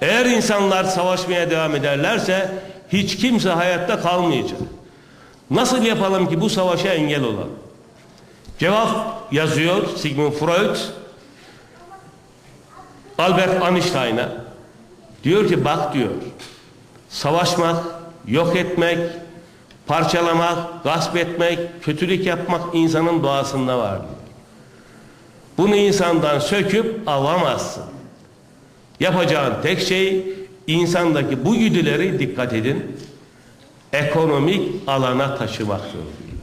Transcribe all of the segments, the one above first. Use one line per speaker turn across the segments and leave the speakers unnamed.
Eğer insanlar savaşmaya devam ederlerse hiç kimse hayatta kalmayacak. Nasıl yapalım ki bu savaşa engel olalım? Cevap yazıyor Sigmund Freud Albert Einstein'a. Diyor ki bak diyor. Savaşmak, yok etmek, parçalamak, gasp etmek, kötülük yapmak insanın doğasında var. Bunu insandan söküp alamazsın. Yapacağın tek şey insandaki bu güdüleri dikkat edin. Ekonomik alana taşımaktır diyor.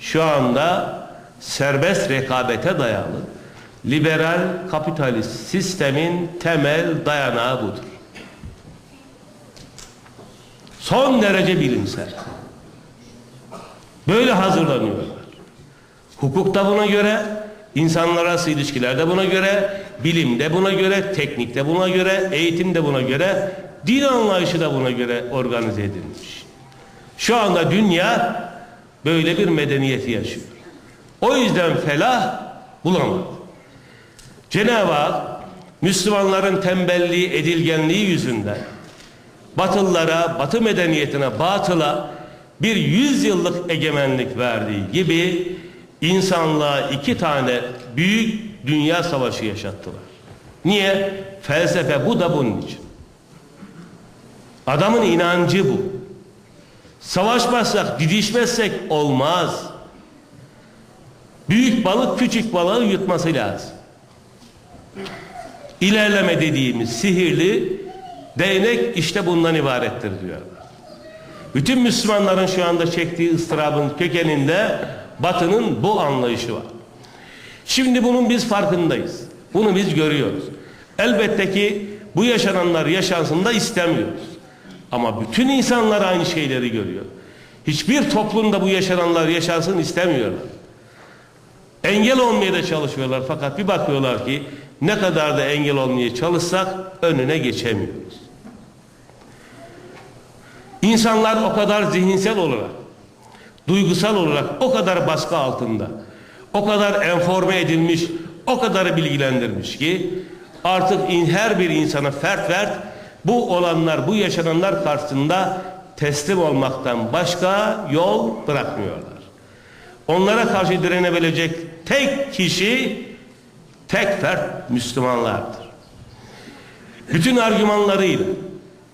Şu anda serbest rekabete dayalı liberal kapitalist sistemin temel dayanağı budur. Son derece bilimsel. Böyle hazırlanıyorlar. Hukukta buna göre, insanlar arası ilişkilerde buna göre, bilimde buna göre, teknikte buna göre, eğitimde buna göre, din anlayışı da buna göre organize edilmiş. Şu anda dünya böyle bir medeniyeti yaşıyor. O yüzden felah bulamadı. Cenab-ı Hak Müslümanların tembelliği, edilgenliği yüzünden Batılılara, Batı medeniyetine, batıla bir yüzyıllık egemenlik verdiği gibi insanlığa iki tane büyük dünya savaşı yaşattılar. Niye? Felsefe bu da bunun için. Adamın inancı bu. Savaşmazsak, didişmezsek olmaz. Büyük balık küçük balığı yutması lazım. İlerleme dediğimiz sihirli değnek işte bundan ibarettir diyor. Bütün Müslümanların şu anda çektiği ıstırabın kökeninde batının bu anlayışı var. Şimdi bunun biz farkındayız. Bunu biz görüyoruz. Elbette ki bu yaşananlar yaşansın da istemiyoruz. Ama bütün insanlar aynı şeyleri görüyor. Hiçbir toplumda bu yaşananlar yaşansın istemiyorlar. Engel olmaya da çalışıyorlar fakat bir bakıyorlar ki ne kadar da engel olmaya çalışsak önüne geçemiyoruz. İnsanlar o kadar zihinsel olarak, duygusal olarak o kadar baskı altında, o kadar enforme edilmiş, o kadar bilgilendirmiş ki artık in, her bir insana fert fert bu olanlar, bu yaşananlar karşısında teslim olmaktan başka yol bırakmıyorlar. Onlara karşı direnebilecek tek kişi, tek fert Müslümanlardır. Bütün argümanlarıyla,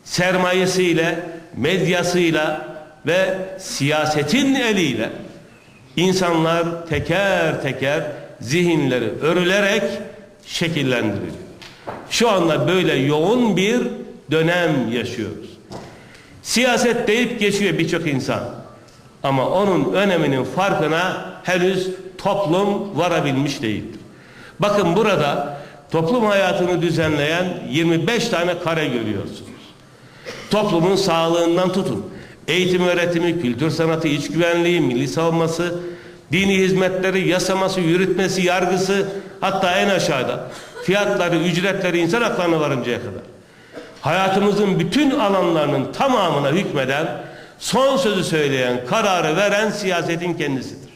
sermayesiyle, medyasıyla ve siyasetin eliyle insanlar teker teker zihinleri örülerek şekillendiriliyor. Şu anda böyle yoğun bir dönem yaşıyoruz. Siyaset deyip geçiyor birçok insan. Ama onun öneminin farkına henüz toplum varabilmiş değildir. Bakın burada toplum hayatını düzenleyen 25 tane kare görüyorsunuz. Toplumun sağlığından tutun. Eğitim öğretimi, kültür sanatı, iç güvenliği, milli savunması, dini hizmetleri, yasaması, yürütmesi, yargısı hatta en aşağıda fiyatları, ücretleri, insan haklarına varıncaya kadar. Hayatımızın bütün alanlarının tamamına hükmeden, son sözü söyleyen, kararı veren siyasetin kendisidir.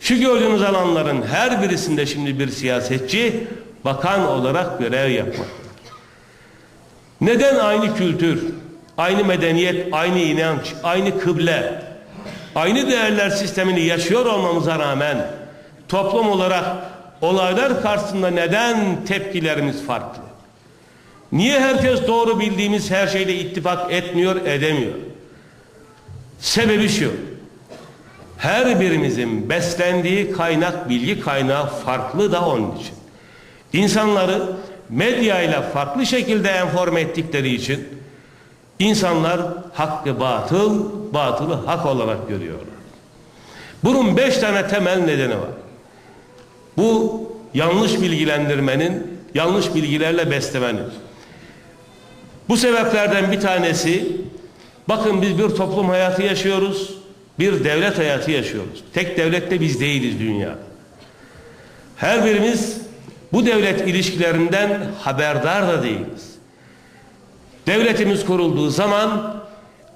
Şu gördüğünüz alanların her birisinde şimdi bir siyasetçi bakan olarak görev yapmaktadır. Neden aynı kültür, aynı medeniyet, aynı inanç, aynı kıble, aynı değerler sistemini yaşıyor olmamıza rağmen toplum olarak olaylar karşısında neden tepkilerimiz farklı? Niye herkes doğru bildiğimiz her şeyle ittifak etmiyor, edemiyor? Sebebi şu. Her birimizin beslendiği kaynak, bilgi kaynağı farklı da onun için. İnsanları medyayla farklı şekilde enforme ettikleri için insanlar hakkı batıl, batılı hak olarak görüyorlar. Bunun beş tane temel nedeni var. Bu yanlış bilgilendirmenin, yanlış bilgilerle beslemenin. Bu sebeplerden bir tanesi, bakın biz bir toplum hayatı yaşıyoruz, bir devlet hayatı yaşıyoruz. Tek devlet de biz değiliz dünya. Her birimiz bu devlet ilişkilerinden haberdar da değiliz. Devletimiz kurulduğu zaman,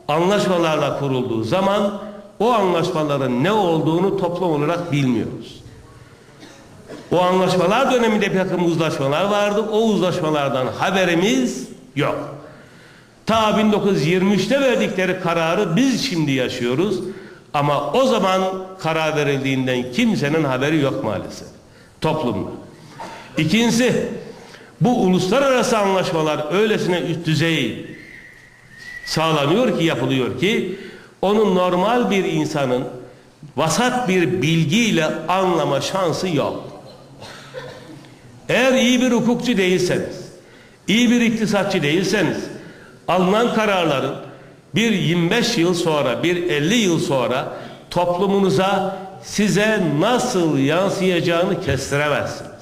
anlaşmalarla kurulduğu zaman o anlaşmaların ne olduğunu toplum olarak bilmiyoruz. O anlaşmalar döneminde bir takım uzlaşmalar vardı. O uzlaşmalardan haberimiz yok. Ta 1923'te verdikleri kararı biz şimdi yaşıyoruz. Ama o zaman karar verildiğinden kimsenin haberi yok maalesef. Toplumda. İkincisi, bu uluslararası anlaşmalar öylesine üst düzey sağlanıyor ki, yapılıyor ki, onun normal bir insanın vasat bir bilgiyle anlama şansı yok. Eğer iyi bir hukukçu değilseniz, iyi bir iktisatçı değilseniz, alınan kararların bir 25 yıl sonra, bir 50 yıl sonra toplumunuza size nasıl yansıyacağını kestiremezsiniz.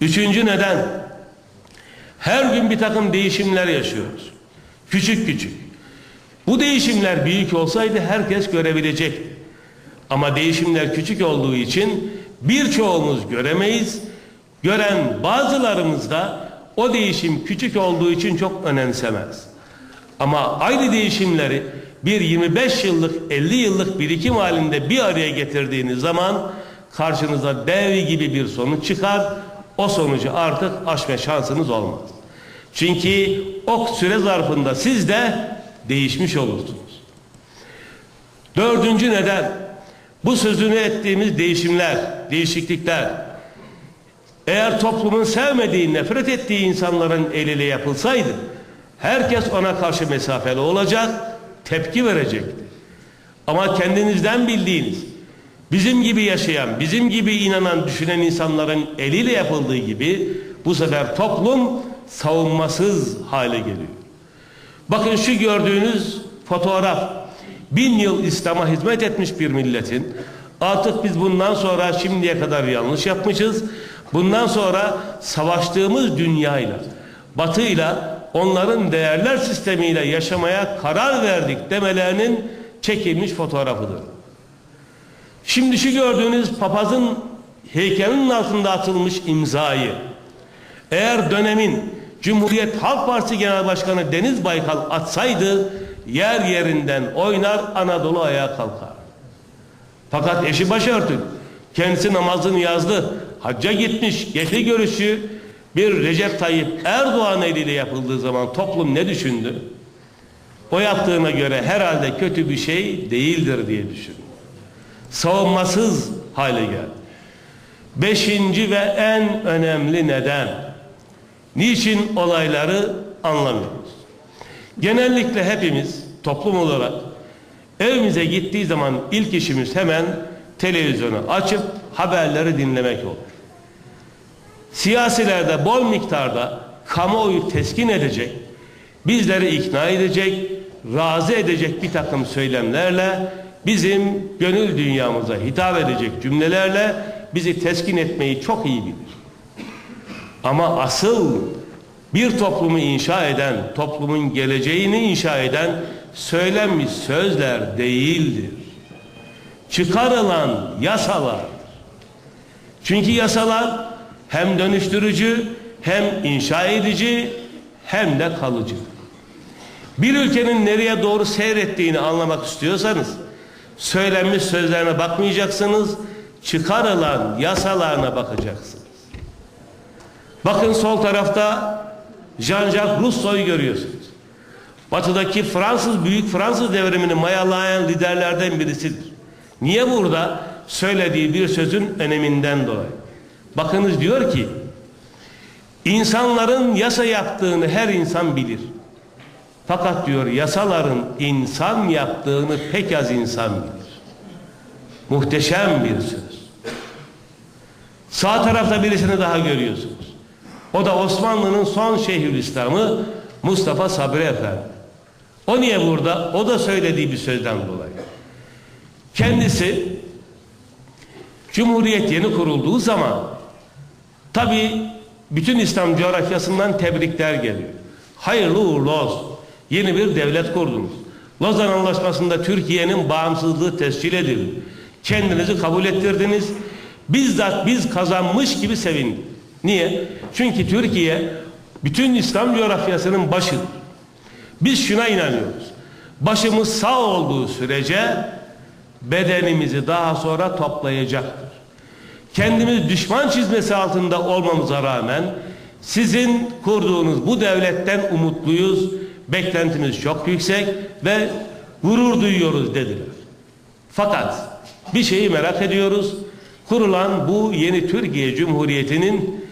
Üçüncü neden, her gün bir takım değişimler yaşıyoruz. Küçük küçük. Bu değişimler büyük olsaydı herkes görebilecekti. Ama değişimler küçük olduğu için birçoğumuz göremeyiz. Gören bazılarımız da o değişim küçük olduğu için çok önemsemez. Ama aynı değişimleri bir 25 yıllık 50 yıllık birikim halinde bir araya getirdiğiniz zaman karşınıza dev gibi bir sonuç çıkar. O sonucu artık aşma şansınız olmaz. Çünkü o süre zarfında siz de değişmiş olursunuz. Dördüncü neden bu sözünü ettiğimiz değişimler, değişiklikler eğer toplumun sevmediği, nefret ettiği insanların eliyle yapılsaydı herkes ona karşı mesafeli olacak, tepki verecekti. Ama kendinizden bildiğiniz, bizim gibi yaşayan, bizim gibi inanan, düşünen insanların eliyle yapıldığı gibi bu sefer toplum savunmasız hale geliyor. Bakın şu gördüğünüz fotoğraf bin yıl İslam'a hizmet etmiş bir milletin artık biz bundan sonra şimdiye kadar yanlış yapmışız. Bundan sonra savaştığımız dünyayla, batıyla, onların değerler sistemiyle yaşamaya karar verdik demelerinin çekilmiş fotoğrafıdır. Şimdi şu gördüğünüz papazın heykelinin altında atılmış imzayı eğer dönemin Cumhuriyet Halk Partisi Genel Başkanı Deniz Baykal atsaydı yer yerinden oynar Anadolu ayağa kalkar. Fakat eşi başörtülü. Kendisi namazını yazdı. Hacca gitmiş. Geçli görüşü bir Recep Tayyip Erdoğan eliyle yapıldığı zaman toplum ne düşündü? O yaptığına göre herhalde kötü bir şey değildir diye düşündü. Savunmasız hale geldi. Beşinci ve en önemli neden. Niçin olayları anlamıyoruz? Genellikle hepimiz toplum olarak evimize gittiği zaman ilk işimiz hemen televizyonu açıp haberleri dinlemek olur. Siyasilerde bol miktarda kamuoyu teskin edecek, bizleri ikna edecek, razı edecek bir takım söylemlerle bizim gönül dünyamıza hitap edecek cümlelerle bizi teskin etmeyi çok iyi bilir. Ama asıl bir toplumu inşa eden, toplumun geleceğini inşa eden söylenmiş sözler değildir. Çıkarılan yasalar. Çünkü yasalar hem dönüştürücü, hem inşa edici, hem de kalıcı. Bir ülkenin nereye doğru seyrettiğini anlamak istiyorsanız söylenmiş sözlerine bakmayacaksınız, çıkarılan yasalarına bakacaksınız. Bakın sol tarafta Jean-Jacques Rousseau'yu görüyorsunuz. Batıdaki Fransız, büyük Fransız devrimini mayalayan liderlerden birisidir. Niye burada? Söylediği bir sözün öneminden dolayı. Bakınız diyor ki, insanların yasa yaptığını her insan bilir. Fakat diyor yasaların insan yaptığını pek az insan bilir. Muhteşem bir söz. Sağ tarafta birisini daha görüyorsunuz. O da Osmanlı'nın son Şeyhülislam'ı Mustafa Sabri Efendi. O niye burada? O da söylediği bir sözden dolayı. Kendisi Cumhuriyet yeni kurulduğu zaman tabi bütün İslam coğrafyasından tebrikler geliyor. Hayırlı uğurlu olsun. Yeni bir devlet kurdunuz. Lozan Anlaşması'nda Türkiye'nin bağımsızlığı tescil edildi. Kendinizi kabul ettirdiniz. Bizzat biz kazanmış gibi sevindik. Niye? Çünkü Türkiye bütün İslam coğrafyasının başıdır. Biz şuna inanıyoruz. Başımız sağ olduğu sürece bedenimizi daha sonra toplayacaktır. kendimiz düşman çizmesi altında olmamıza rağmen sizin kurduğunuz bu devletten umutluyuz, beklentimiz çok yüksek ve gurur duyuyoruz dediler. Fakat bir şeyi merak ediyoruz. Kurulan bu yeni Türkiye Cumhuriyeti'nin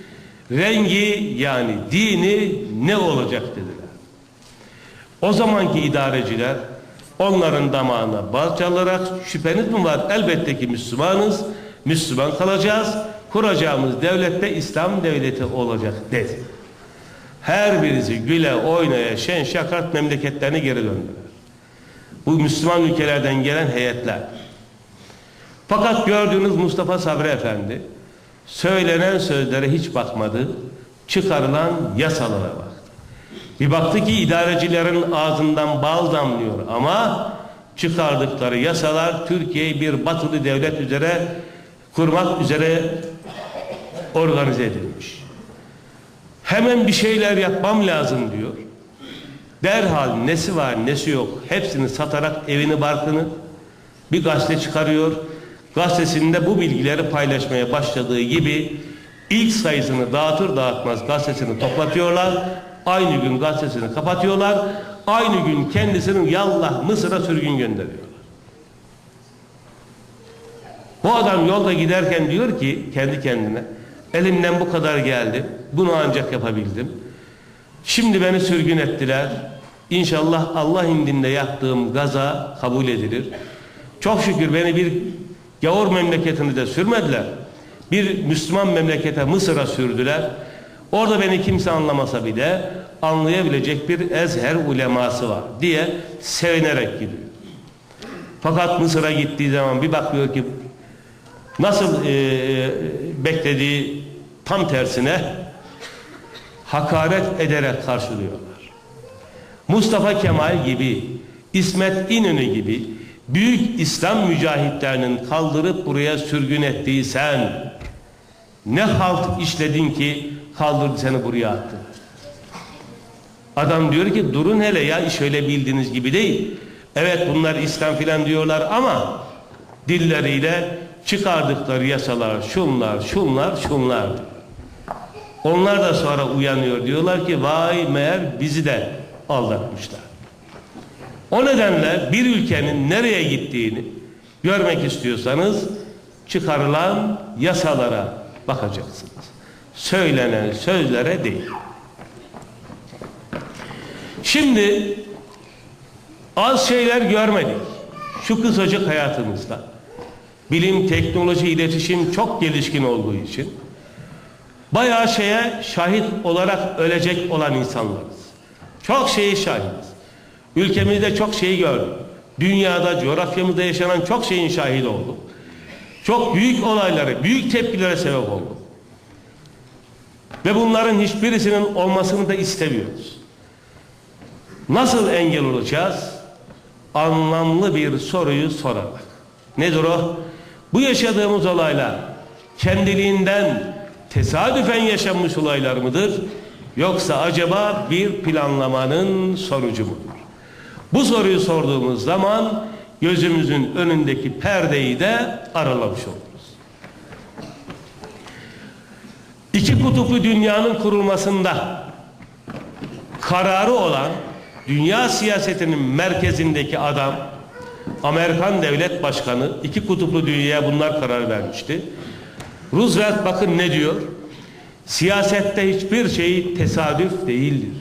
rengi yani dini ne olacak dediler. O zamanki idareciler onların damağına bal çalarak şüpheniz mi var? Elbette ki Müslümanız. Müslüman kalacağız. Kuracağımız devlette İslam devleti olacak dedi. Her birisi güle oynaya şen şakart memleketlerine geri döndüler. Bu Müslüman ülkelerden gelen heyetler. Fakat gördüğünüz Mustafa Sabri Efendi söylenen sözlere hiç bakmadı. Çıkarılan yasalara baktı. Bir baktı ki idarecilerin ağzından bal damlıyor ama çıkardıkları yasalar Türkiye'yi bir batılı devlet üzere kurmak üzere organize edilmiş. Hemen bir şeyler yapmam lazım diyor. Derhal nesi var nesi yok hepsini satarak evini barkını bir gazete çıkarıyor. Gazetesinde bu bilgileri paylaşmaya başladığı gibi ilk sayısını dağıtır dağıtmaz gazetesini toplatıyorlar. Aynı gün gazetesini kapatıyorlar. Aynı gün kendisinin yallah Mısır'a sürgün gönderiyorlar. Bu adam yolda giderken diyor ki kendi kendine elimden bu kadar geldi. Bunu ancak yapabildim. Şimdi beni sürgün ettiler. İnşallah Allah indinde yaptığım gaza kabul edilir. Çok şükür beni bir gavur memleketini de sürmediler. Bir Müslüman memlekete Mısır'a sürdüler. Orada beni kimse anlamasa bile anlayabilecek bir ezher uleması var diye sevinerek gidiyor. Fakat Mısır'a gittiği zaman bir bakıyor ki nasıl e, beklediği tam tersine hakaret ederek karşılıyorlar. Mustafa Kemal gibi, İsmet İnönü gibi büyük İslam mücahitlerinin kaldırıp buraya sürgün ettiği sen ne halt işledin ki kaldırdı seni buraya attı. Adam diyor ki durun hele ya iş öyle bildiğiniz gibi değil. Evet bunlar İslam filan diyorlar ama dilleriyle çıkardıkları yasalar şunlar şunlar şunlar. Onlar da sonra uyanıyor diyorlar ki vay meğer bizi de aldatmışlar. O nedenle bir ülkenin nereye gittiğini görmek istiyorsanız çıkarılan yasalara bakacaksınız. Söylenen sözlere değil. Şimdi az şeyler görmedik. Şu kısacık hayatımızda. Bilim, teknoloji, iletişim çok gelişkin olduğu için bayağı şeye şahit olarak ölecek olan insanlarız. Çok şeyi şahidiz. Ülkemizde çok şeyi gördük. Dünyada, coğrafyamızda yaşanan çok şeyin şahidi olduk. Çok büyük olaylara, büyük tepkilere sebep olduk. Ve bunların hiçbirisinin olmasını da istemiyoruz. Nasıl engel olacağız? Anlamlı bir soruyu sorarak. Nedir o? Bu yaşadığımız olaylar kendiliğinden tesadüfen yaşanmış olaylar mıdır? Yoksa acaba bir planlamanın sonucu mudur? Bu soruyu sorduğumuz zaman gözümüzün önündeki perdeyi de aralamış oluruz. İki kutuplu dünyanın kurulmasında kararı olan dünya siyasetinin merkezindeki adam Amerikan devlet başkanı iki kutuplu dünyaya bunlar karar vermişti. Roosevelt bakın ne diyor? Siyasette hiçbir şey tesadüf değildir.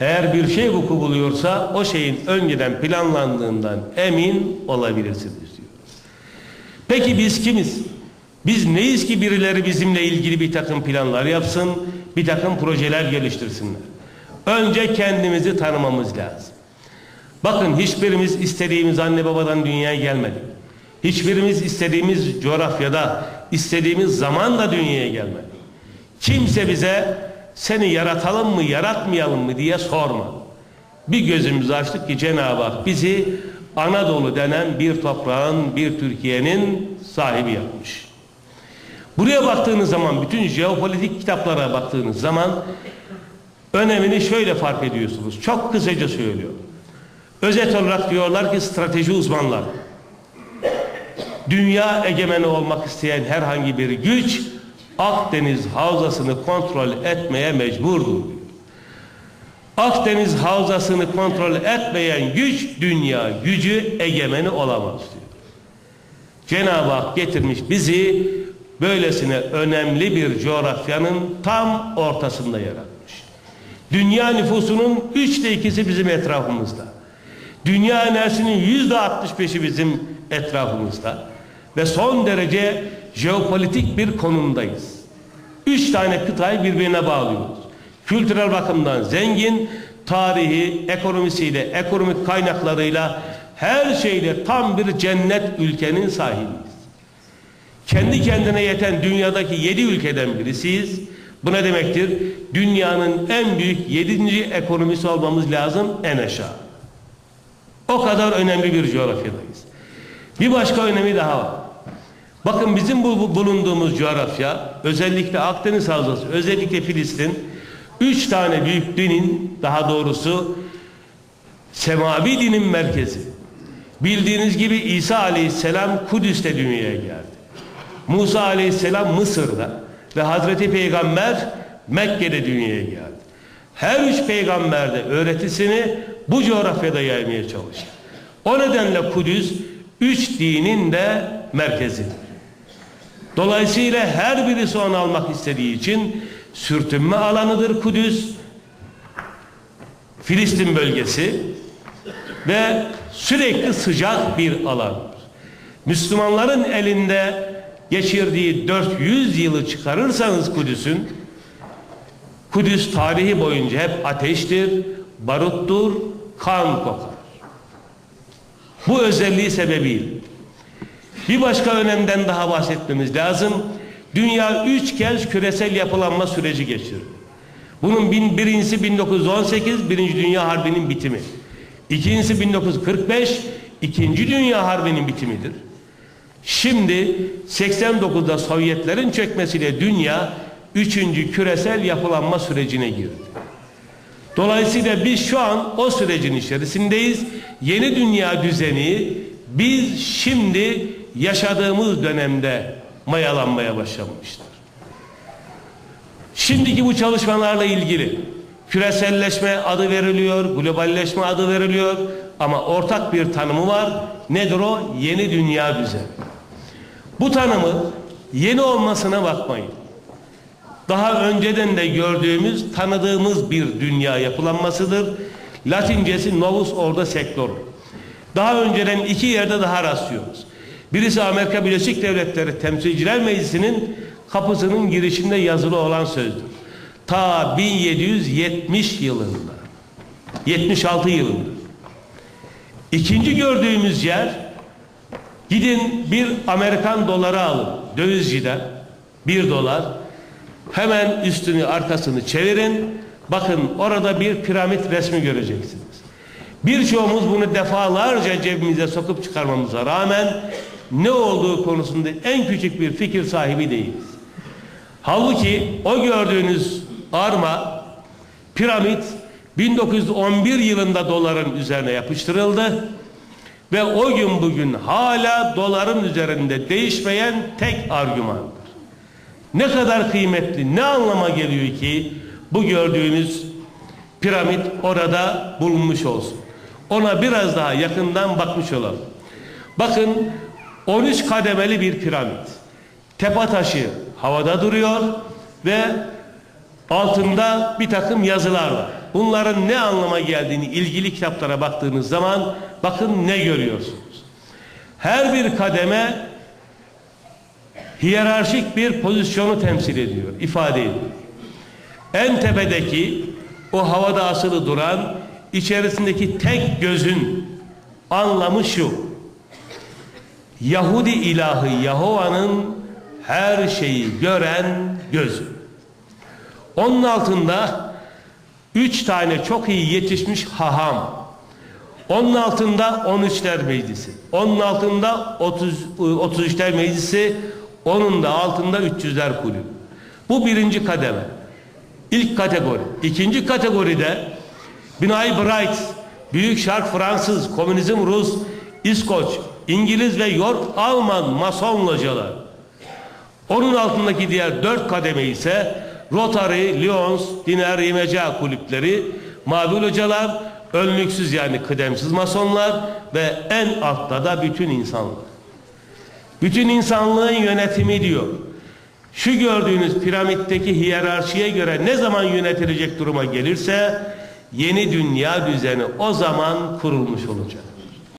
Eğer bir şey vuku buluyorsa o şeyin önceden planlandığından emin olabilirsiniz diyor. Peki biz kimiz? Biz neyiz ki birileri bizimle ilgili bir takım planlar yapsın, bir takım projeler geliştirsinler. Önce kendimizi tanımamız lazım. Bakın hiçbirimiz istediğimiz anne babadan dünyaya gelmedik. Hiçbirimiz istediğimiz coğrafyada, istediğimiz zamanla dünyaya gelmedik. Kimse bize seni yaratalım mı, yaratmayalım mı diye sorma. Bir gözümüzü açtık ki Cenab-ı Hak bizi Anadolu denen bir toprağın, bir Türkiye'nin sahibi yapmış. Buraya baktığınız zaman, bütün jeopolitik kitaplara baktığınız zaman önemini şöyle fark ediyorsunuz. Çok kısaca söylüyorum. Özet olarak diyorlar ki strateji uzmanları. Dünya egemeni olmak isteyen herhangi bir güç Akdeniz havzasını kontrol etmeye mecburdur. Akdeniz havzasını kontrol etmeyen güç dünya gücü egemeni olamaz diyor. Cenab-ı Hak getirmiş bizi böylesine önemli bir coğrafyanın tam ortasında yaratmış. Dünya nüfusunun üçte ikisi bizim etrafımızda. Dünya enerjisinin yüzde altmış beşi bizim etrafımızda. Ve son derece jeopolitik bir konumdayız. Üç tane kıtayı birbirine bağlıyoruz. Kültürel bakımdan zengin, tarihi, ekonomisiyle, ekonomik kaynaklarıyla her şeyle tam bir cennet ülkenin sahibiyiz. Kendi kendine yeten dünyadaki yedi ülkeden birisiyiz. Bu ne demektir? Dünyanın en büyük yedinci ekonomisi olmamız lazım en aşağı. O kadar önemli bir coğrafyadayız. Bir başka önemi daha var. Bakın bizim bu, bu bulunduğumuz coğrafya, özellikle Akdeniz Havzası, özellikle Filistin, üç tane büyük dinin, daha doğrusu semavi dinin merkezi. Bildiğiniz gibi İsa Aleyhisselam Kudüs'te dünyaya geldi. Musa Aleyhisselam Mısır'da ve Hazreti Peygamber Mekke'de dünyaya geldi. Her üç peygamber de öğretisini bu coğrafyada yaymaya çalıştı. O nedenle Kudüs üç dinin de merkezidir. Dolayısıyla her birisi onu almak istediği için sürtünme alanıdır Kudüs, Filistin bölgesi ve sürekli sıcak bir alandır. Müslümanların elinde geçirdiği 400 yılı çıkarırsanız Kudüs'ün Kudüs tarihi boyunca hep ateştir, baruttur, kan kokar. Bu özelliği sebebiyle. Bir başka önemden daha bahsetmemiz lazım. Dünya üç kez küresel yapılanma süreci geçirdi. Bunun bin, birincisi 1918, Birinci Dünya Harbi'nin bitimi. İkincisi 1945, İkinci Dünya Harbi'nin bitimidir. Şimdi 89'da Sovyetlerin çökmesiyle dünya üçüncü küresel yapılanma sürecine girdi. Dolayısıyla biz şu an o sürecin içerisindeyiz. Yeni dünya düzeni biz şimdi yaşadığımız dönemde mayalanmaya başlamıştır. Şimdiki bu çalışmalarla ilgili küreselleşme adı veriliyor, globalleşme adı veriliyor ama ortak bir tanımı var. Nedir o? Yeni dünya düzeni. Bu tanımı yeni olmasına bakmayın. Daha önceden de gördüğümüz, tanıdığımız bir dünya yapılanmasıdır. Latincesi novus ordo seclorum. Daha önceden iki yerde daha rastlıyoruz. Birisi Amerika Birleşik Devletleri Temsilciler Meclisi'nin kapısının girişinde yazılı olan sözdür. Ta 1770 yılında. 76 yılında. İkinci gördüğümüz yer gidin bir Amerikan doları alın dövizciden bir dolar hemen üstünü arkasını çevirin bakın orada bir piramit resmi göreceksiniz. Birçoğumuz bunu defalarca cebimize sokup çıkarmamıza rağmen ne olduğu konusunda en küçük bir fikir sahibi değiliz. Halbuki o gördüğünüz arma, piramit 1911 yılında doların üzerine yapıştırıldı ve o gün bugün hala doların üzerinde değişmeyen tek argümandır. Ne kadar kıymetli, ne anlama geliyor ki bu gördüğünüz piramit orada bulunmuş olsun. Ona biraz daha yakından bakmış olalım. Bakın 13 kademeli bir piramit. Tepe taşı havada duruyor ve altında bir takım yazılar var. Bunların ne anlama geldiğini ilgili kitaplara baktığınız zaman bakın ne görüyorsunuz. Her bir kademe hiyerarşik bir pozisyonu temsil ediyor, ifade ediyor. En tepedeki o havada asılı duran içerisindeki tek gözün anlamı şu. Yahudi ilahı Yahova'nın her şeyi gören gözü. Onun altında üç tane çok iyi yetişmiş haham. Onun altında 13'ler meclisi. Onun altında 30, 33'ler meclisi. Onun da altında 300'ler kulübü. Bu birinci kademe. İlk kategori. İkinci kategoride Binay Bright, Büyük Şark Fransız, Komünizm Rus, İskoç, İngiliz ve York Alman Mason localar. Onun altındaki diğer dört kademe ise Rotary, Lions, Diner, İmeca kulüpleri, Mavi Localar, önlüksüz yani kıdemsiz masonlar ve en altta da bütün insanlar. Bütün insanlığın yönetimi diyor. Şu gördüğünüz piramitteki hiyerarşiye göre ne zaman yönetilecek duruma gelirse yeni dünya düzeni o zaman kurulmuş olacak.